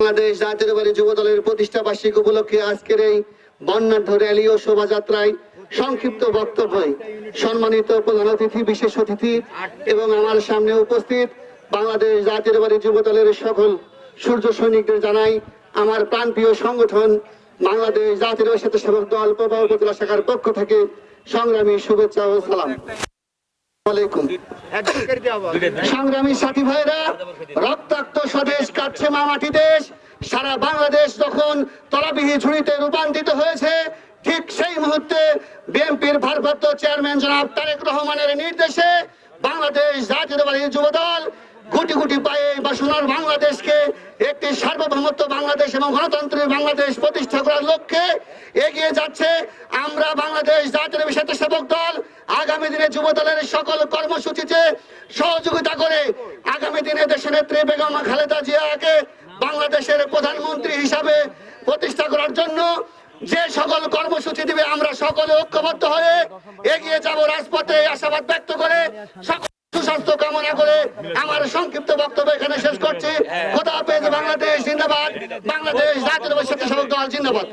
বাংলাদেশ জাতীয়তাবাদী যুব দলের প্রতিষ্ঠা বার্ষিক উপলক্ষে আজকের এই বর্ণাঢ্য র্যালি ও শোভাযাত্রায় সংক্ষিপ্ত বক্তব্য। সম্মানিত প্রধান অতিথি, বিশেষ অতিথি এবং আমার সামনে উপস্থিত বাংলাদেশ জাতীয়তাবাদী যুব দলের সকল সূর্য সৈনিকদের জানাই আমার প্রাণপ্রিয় সংগঠন বাংলাদেশ জাতীয় স্বেচ্ছাসেবক দল প্রভাব উপজেলা শাখার পক্ষ থেকে সংগ্রামী শুভেচ্ছা ও সালাম। সংগ্রামী সাথী ভাইরা রক্তাক্ত স্বদেশ কাটছে মামাটি দেশ। সারা বাংলাদেশ যখন তলাবিহী ঝুড়িতে রূপান্তরিত হয়েছে, ঠিক সেই মুহূর্তে বিএনপির ভারপ্রাপ্ত চেয়ারম্যান জনাব তারেক রহমানের নির্দেশে বাংলাদেশ জাতীয়তাবাদী গুটি গুটি পায়ে বা সোনার বাংলাদেশকে একটি সার্বভৌমত্ব বাংলাদেশ এবং গণতন্ত্রের বাংলাদেশ প্রতিষ্ঠা করার লক্ষ্যে এগিয়ে যাচ্ছে। আমরা বাংলাদেশ জাতীয় স্বেচ্ছাসেবক দল আগামী দিনে যুব দলের সকল কর্মসূচিতে সহযোগিতা করে আগামী দিনে দেশের নেত্রী বেগম খালেদা জিয়াকে বাংলাদেশের প্রধানমন্ত্রী হিসাবে প্রতিষ্ঠা করার জন্য যে সকল কর্মসূচি দিবে, আমরা সকলে ঐক্যবদ্ধ হয়ে এগিয়ে যাব রাজপথে। আশাবাদ ব্যক্ত করে সুস্বাস্থ্য কামনা করে আমার সংক্ষিপ্ত বক্তব্য এখানে শেষ করছি। খোদা হাফেজ, বাংলাদেশ জিন্দাবাদ। বাংলাদেশ জাতীয় স্বেচ্ছাসেবক দল জিন্দাবাদ।